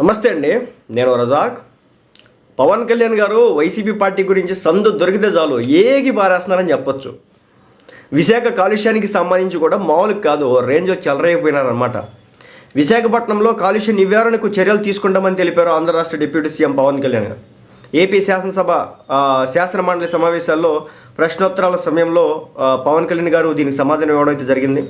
నమస్తే అండి నేను రజాక్. పవన్ కళ్యాణ్ గారు వైసీపీ పార్టీ గురించి సందు దొరికితే చాలు ఏగి పారేస్తున్నారని చెప్పొచ్చు. విశాఖ కాలుష్యానికి సంబంధించి కూడా మామూలుగా కాదు ఓ రేంజ్ చెలరైపోయినారనమాట విశాఖపట్నంలో కాలుష్య నివారణకు చర్యలు తీసుకుంటామని తెలిపారు ఆంధ్ర రాష్ట్ర డిప్యూటీ సీఎం పవన్ కళ్యాణ్. గారు ఏపీ శాసనసభ శాసన మండలి సమావేశాల్లో ప్రశ్నోత్తరాల సమయంలో పవన్ కళ్యాణ్ గారు దీనికి సమాధానం ఇవ్వడం అయితే జరిగింది.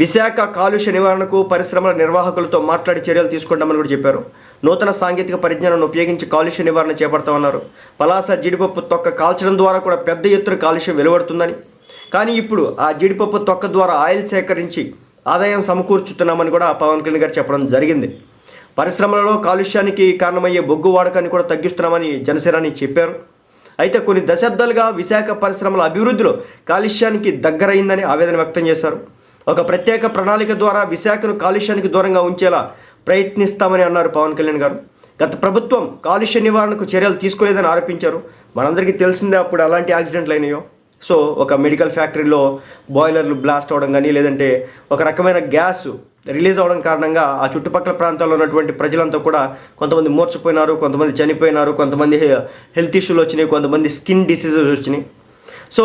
విశాఖ కాలుష్య నివారణకు పరిశ్రమల నిర్వాహకులతో మాట్లాడి చర్యలు తీసుకుంటామని కూడా చెప్పారు. నూతన సాంకేతిక పరిజ్ఞానాన్ని ఉపయోగించి కాలుష్య నివారణ చేపడతామన్నారు. పలాస జీడిపప్పు తొక్క కాల్చడం ద్వారా కూడా పెద్ద ఎత్తున కాలుష్యం వెలువడుతుందని. కానీ ఇప్పుడు ఆ జీడిపప్పు తొక్క ద్వారా ఆయిల్ సేకరించి ఆదాయం సమకూర్చుతున్నామని కూడా పవన్ కళ్యాణ్ గారు చెప్పడం జరిగింది. పరిశ్రమలలో కాలుష్యానికి కారణమయ్యే బొగ్గు వాడకాన్ని కూడా తగ్గిస్తున్నామని జనసేనాని చెప్పారు. అయితే కొన్ని దశాబ్దాలుగా విశాఖ పరిశ్రమల అభివృద్ధిలో కాలుష్యానికి దగ్గరైందని ఆవేదన వ్యక్తం చేశారు. ఒక ప్రత్యేక ప్రణాళిక ద్వారా విశాఖను కాలుష్యానికి దూరంగా ఉంచేలా ప్రయత్నిస్తామని అన్నారు పవన్ కళ్యాణ్ గారు. గత ప్రభుత్వం కాలుష్య నివారణకు చర్యలు తీసుకోలేదని ఆరోపించారు. మనందరికీ తెలిసిందే అప్పుడు అలాంటి యాక్సిడెంట్లు అయినాయో. సో ఒక మెడికల్ ఫ్యాక్టరీలో బాయిలర్లు బ్లాస్ట్ అవడం కానీ లేదంటే ఒక రకమైన గ్యాస్ రిలీజ్ అవడం కారణంగా ఆ చుట్టుపక్కల ప్రాంతాల్లో ఉన్నటువంటి ప్రజలంతా కూడా కొంతమంది మూర్చిపోయినారు కొంతమంది చనిపోయినారు కొంతమంది హెల్త్ ఇష్యూలు వచ్చినాయి కొంతమంది స్కిన్ డిసీజెస్ వచ్చినాయి. సో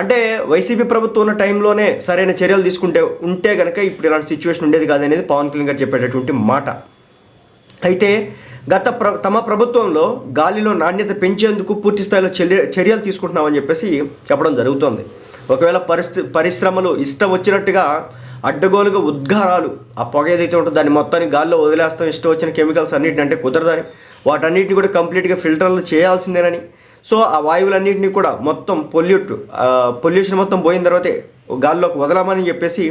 అంటే వైసీపీ ప్రభుత్వం ఉన్న టైంలోనే సరైన చర్యలు తీసుకుంటే ఉంటే కనుక ఇప్పుడు ఇలాంటి సిచ్యువేషన్ ఉండేది కాదనేది పవన్ కళ్యాణ్ గారు చెప్పేటటువంటి మాట. అయితే గత ప్ర తమ ప్రభుత్వంలో గాలిలో నాణ్యత పెంచేందుకు పూర్తి స్థాయిలో చర్యలు తీసుకుంటున్నామని చెప్పేసి చెప్పడం జరుగుతోంది. ఒకవేళ పరిస్థితి పరిశ్రమలు ఇష్టం వచ్చినట్టుగా అడ్డగోలుగా ఉద్గారాలు ఆ పొగ ఏదైతే ఉంటుందో దాన్ని మొత్తాన్ని గాల్లో వదిలేస్తాం ఇష్టం వచ్చిన కెమికల్స్ అన్నిటిని అంటే కుదరదని వాటన్నిటిని కూడా కంప్లీట్గా ఫిల్టర్లు చేయాల్సిందేనని సో ఆ వాయువులన్నింటినీ కూడా మొత్తం పొల్యూట్ పొల్యూషన్ మొత్తం పోయిన తర్వాతే గాల్లోకి వదలమని చెప్పేసి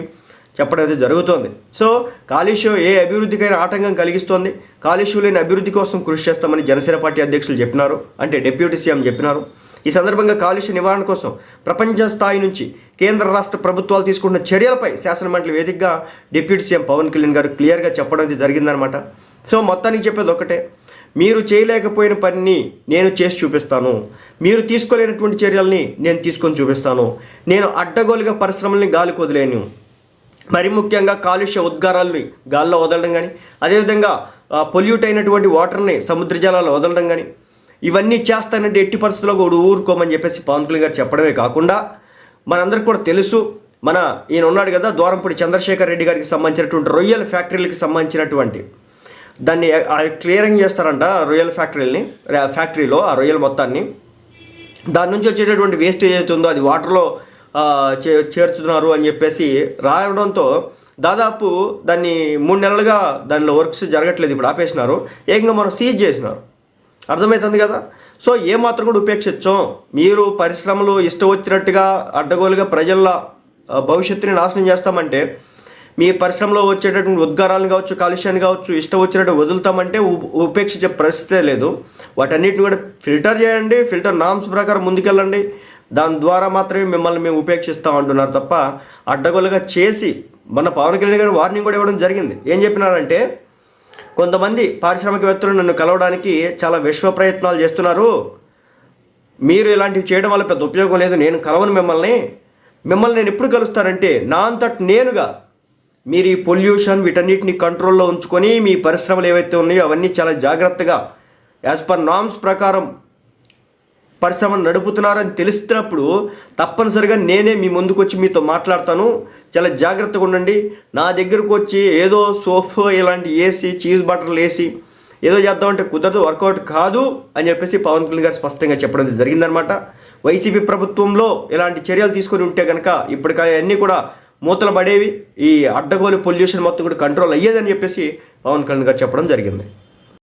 చెప్పడం అయితే జరుగుతోంది. సో కాలుష్యం ఏ అభివృద్ధికైనా ఆటంకం కలిగిస్తోంది. కాలుష్యం లేని అభివృద్ధి కోసం కృషి చేస్తామని జనసేన పార్టీ అధ్యక్షులు చెప్పినారు. అంటే డిప్యూటీ సీఎం చెప్పినారు. ఈ సందర్భంగా కాలుష్య నివారణ కోసం ప్రపంచ స్థాయి నుంచి కేంద్ర రాష్ట్ర ప్రభుత్వాలు తీసుకుంటున్న చర్యలపై శాసనమండలి వేదికగా డిప్యూటీ సీఎం పవన్ కళ్యాణ్ గారు క్లియర్గా చెప్పడం అయితే జరిగిందనమాట సో మొత్తానికి చెప్పేది ఒకటే మీరు చేయలేకపోయిన పనిని నేను చేసి చూపిస్తాను. మీరు తీసుకోలేనటువంటి చర్యల్ని నేను తీసుకొని చూపిస్తాను. నేను అడ్డగోలుగా పరిశ్రమల్ని గాలి వదిలేను. మరి ముఖ్యంగా కాలుష్య ఉద్గారాలని గాల్లో వదలడం కానీ అదేవిధంగా పొల్యూట్ అయినటువంటి వాటర్ని సముద్ర జలాల్లో వదలడం కానీ ఇవన్నీ చేస్తానంటే ఎట్టి పరిస్థితుల్లో కూడా ఊరుకోమని చెప్పేసి పవన్ కళ్యాణ్ గారు చెప్పడమే కాకుండా మనందరికి కూడా తెలుసు మన ఈయన ఉన్నాడు కదా ద్వారంపూడి చంద్రశేఖర్ రెడ్డి గారికి సంబంధించినటువంటి రొయ్యల ఫ్యాక్టరీలకు సంబంధించినటువంటి దాన్ని క్లియరింగ్ చేస్తారంట రొయ్యల ఫ్యాక్టరీని ఫ్యాక్టరీలో ఆ రొయ్యల మొత్తాన్ని. దాని నుంచి వచ్చేటటువంటి వేస్టేజ్ అయితే ఉందో అది వాటర్లో చే చేర్చుతున్నారు అని చెప్పేసి రావడంతో దాదాపు దాన్ని మూడు నెలలుగా దానిలో వర్క్స్ జరగట్లేదు ఇప్పుడు ఆపేసినారు. ఏకంగా మనం సీజ్ చేసినారు. అర్థమవుతుంది కదా? సో ఏమాత్రం కూడా ఉపేక్షించాం. మీరు పరిశ్రమలు ఇష్టం వచ్చినట్టుగా అడ్డగోలుగా ప్రజల భవిష్యత్తుని నాశనం చేస్తామంటే మీ పరిశ్రమలో వచ్చేటటువంటి ఉద్గారాలను కావచ్చు కాలుష్యాన్ని కావచ్చు ఇష్టం వచ్చినట్టు వదులుతామంటే ఉపేక్షించే పరిస్థితే లేదు. వాటన్నిటిని కూడా ఫిల్టర్ చేయండి ఫిల్టర్ నామ్స్ ప్రకారం ముందుకెళ్ళండి. దాని ద్వారా మాత్రమే మిమ్మల్ని మేము ఉపేక్షిస్తాం అంటున్నారు తప్ప అడ్డగోలుగా చేసి మన పవన్ కళ్యాణ్ గారు వార్నింగ్ కూడా ఇవ్వడం జరిగింది. ఏం చెప్పినారంటే కొంతమంది పారిశ్రామికవేత్తలు నన్ను కలవడానికి చాలా విశ్వ ప్రయత్నాలు చేస్తున్నారు. మీరు ఇలాంటివి చేయడం వల్ల పెద్ద ఉపయోగం లేదు నేను కలవను మిమ్మల్ని. మిమ్మల్ని నేను ఎప్పుడు కలుస్తానంటే నా అంతట నేనుగా మీరు ఈ పొల్యూషన్ వీటన్నిటిని కంట్రోల్లో ఉంచుకొని మీ పరిశ్రమలు ఏవైతే ఉన్నాయో అవన్నీ చాలా జాగ్రత్తగా యాజ్ పర్ నామ్స్ ప్రకారం పరిశ్రమను నడుపుతున్నారని తెలుస్తున్నప్పుడు తప్పనిసరిగా నేనే మీ ముందుకు వచ్చి మీతో మాట్లాడతాను. చాలా జాగ్రత్తగా ఉండండి. నా దగ్గరకు వచ్చి ఏదో సోఫా ఇలాంటి ఏసీ చీజ్ బటర్లు వేసి ఏదో చేద్దామంటే కుదరదు వర్కౌట్ కాదు అని చెప్పేసి పవన్ కళ్యాణ్ గారు స్పష్టంగా చెప్పడం జరిగిందనమాట వైసీపీ ప్రభుత్వంలో ఇలాంటి చర్యలు తీసుకొని ఉంటే కనుక ఇప్పటికీ అన్నీ కూడా మూతలు పడేవి. ఈ అడ్డగోలు పొల్యూషన్ మొత్తం కూడా కంట్రోల్ అయ్యేదని చెప్పేసి పవన్ కళ్యాణ్ గారు చెప్పడం జరిగింది.